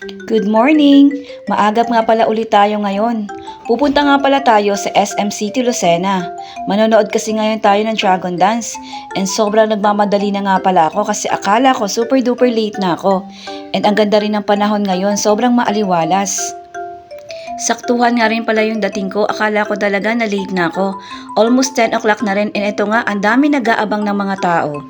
Good morning! Maagap nga pala ulit tayo ngayon. Pupunta nga pala tayo sa SM City Lucena. Manonood kasi ngayon tayo ng Dragon Dance. And sobrang nagmamadali na nga pala ako kasi akala ko super duper late na ako. And ang ganda rin ng panahon ngayon, sobrang maaliwalas. Saktuhan nga rin pala yung dating ko, akala ko talaga na late na ako. Almost 10 o'clock na rin and ito nga, ang dami nag-aabang ng mga tao.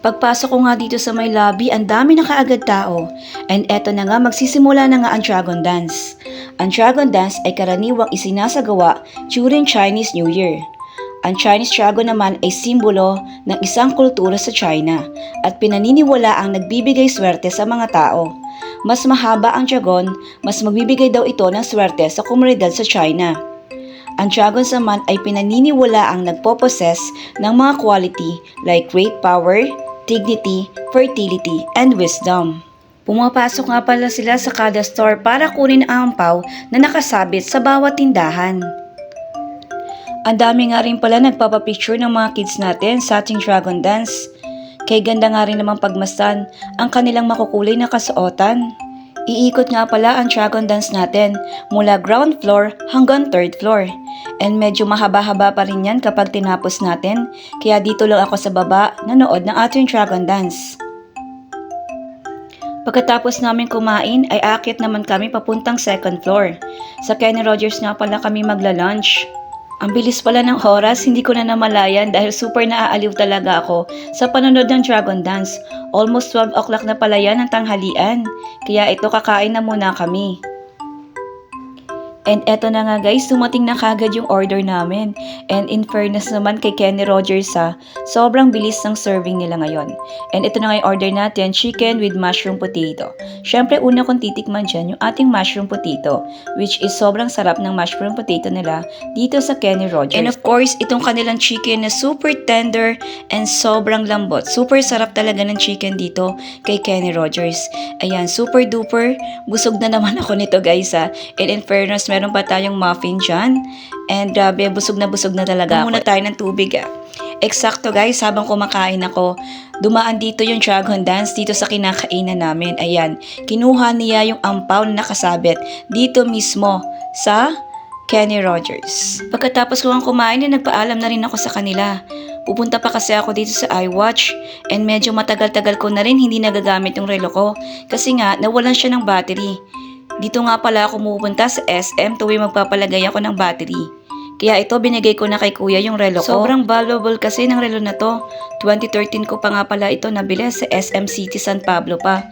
Pagpasok ko nga dito sa may lobby, ang dami na kaagad tao. And eto na nga, magsisimula na nga ang Dragon Dance. Ang Dragon Dance ay karaniwang isinasagawa during Chinese New Year. Ang Chinese Dragon naman ay simbolo ng isang kultura sa China at pinaniniwala ang nagbibigay swerte sa mga tao. Mas mahaba ang dragon, mas magbibigay daw ito ng swerte sa komunidad sa China. Ang dragons naman ay pinaniniwala ang nagpo-possess ng mga quality like great power, dignity, fertility, and wisdom. Pumapasok nga pala sila sa kada store para kunin ang ampaw na nakasabit sa bawat tindahan. Ang dami nga rin pala nagpapapicture ng mga kids natin sa ating Dragon Dance. Kay ganda nga rin naman pagmasdan ang kanilang makukulay na kasuotan. Iikot nga pala ang Dragon Dance natin mula ground floor hanggang third floor. And medyo mahaba-haba pa rin yan kapag tinapos natin, kaya dito lang ako sa baba nanood ng ating Dragon Dance. Pagkatapos namin kumain ay akit naman kami papuntang second floor. Sa Kenny Rogers nga pala kami magla-lunch. Ang bilis pala ng oras, hindi ko na namalayan dahil super naaaliw talaga ako sa panonood ng Dragon Dance. Almost 12 o'clock na pala yan ang tanghalian. Kaya ito kakain na muna kami. And eto na nga guys, dumating na kagad yung order namin. And in fairness naman kay Kenny Rogers ha, sobrang bilis ng serving nila ngayon. And ito na nga yung order natin, chicken with mushroom potato. Siyempre una kong titikman dyan yung ating mushroom potato, which is sobrang sarap ng mushroom potato nila dito sa Kenny Rogers. And of course, itong kanilang chicken na super tender and sobrang lambot. Super sarap talaga ng chicken dito kay Kenny Rogers. Ayan, super duper. Busog na naman ako nito guys ha. And in fairness, meron pa tayong muffin dyan. And grabe, busog na busog na talaga ako. Muna tayo ng tubig ah. Eksakto guys, habang kumakain ako, dumaan dito yung Dragon Dance dito sa kinakainan namin. Ayan, kinuha niya yung ampaw na nakasabit dito mismo sa Kenny Rogers. Pagkatapos ko ang kumain, eh, nagpaalam na rin ako sa kanila. Pupunta pa kasi ako dito sa iWatch and medyo matagal-tagal ko na rin hindi nagagamit yung relo ko kasi nga nawalan siya ng battery. Dito nga pala ako pupunta sa SM tuwing magpapalagay ako ng battery. Kaya ito binigay ko na kay kuya yung relo ko. Sobrang valuable kasi ng relo na to. 2013 ko pa nga pala ito nabili sa SM City San Pablo pa.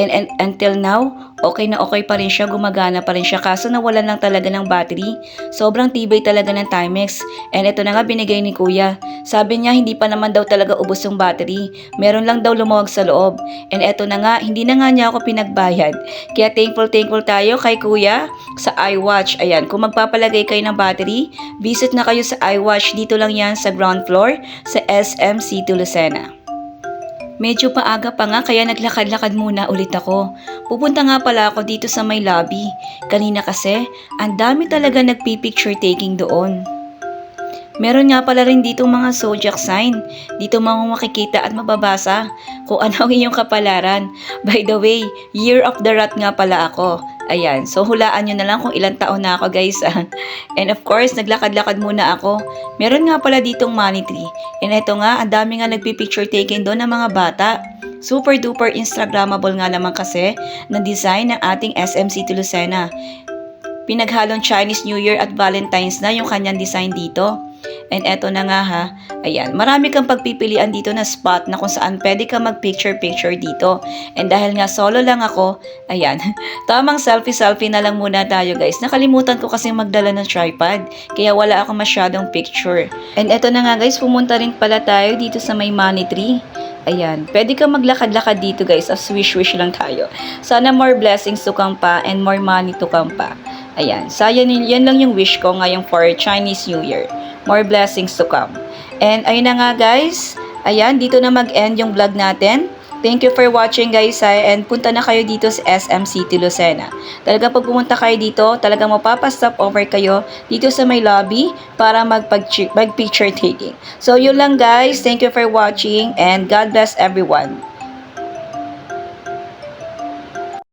And, and until now, okay na okay pa rin siya, gumagana pa rin siya. Kaso nawalan lang talaga ng battery. Sobrang tibay talaga ng Timex. And ito na nga binigay ni kuya. Sabi niya hindi pa naman daw talaga ubos yung battery. Meron lang daw lumuwag sa loob. And ito na nga, hindi na nga niya ako pinagbayad. Kaya thankful thankful tayo kay kuya sa iWatch. Ayan, kung magpapalagay kayo ng battery, visit na kayo sa iWatch. Dito lang yan sa ground floor sa SM City Lucena. Medyo paaga pa nga kaya naglakad-lakad muna ulit ako. Pupunta nga pala ako dito sa may lobby. Kanina kasi, ang dami talaga nagpipicture taking doon. Meron nga pala rin dito mga zodiac sign. Dito mo makikita at mababasa kung ano ang iyong kapalaran. By the way, year of the rat nga pala ako. Ayan, so hulaan nyo na lang kung ilang taon na ako guys. And of course, naglakad-lakad muna ako. Meron nga pala ditong money tree. And ito nga, ang dami nga nagpipicture taken doon ng mga bata. Super duper Instagrammable nga naman kasi ng design ng ating SM City Lucena. Pinaghalong Chinese New Year at Valentine's na yung kanyang design dito. And eto na nga ha, ayan, marami kang pagpipilian dito na spot na kung saan pwede ka mag-picture-picture dito. And dahil nga solo lang ako, ayan, tamang selfie-selfie na lang muna tayo guys. Nakalimutan ko kasi magdala ng tripod, kaya wala akong masyadong picture. And eto na nga guys, pumunta rin pala tayo dito sa may money tree. Ayan, pwede ka maglakad-lakad dito guys, as wish-wish lang tayo. Sana more blessings to come pa and more money to come pa. Ayan, saya yan lang yung wish ko ngayong for Chinese New Year. More blessings to come. And ayun na nga guys, ayan, dito na mag-end yung vlog natin. Thank you for watching guys and punta na kayo dito sa SM City Lucena. Talaga pag pumunta kayo dito, talaga mapapastop over kayo dito sa may lobby para mag-picture taking. So yun lang guys, thank you for watching and God bless everyone.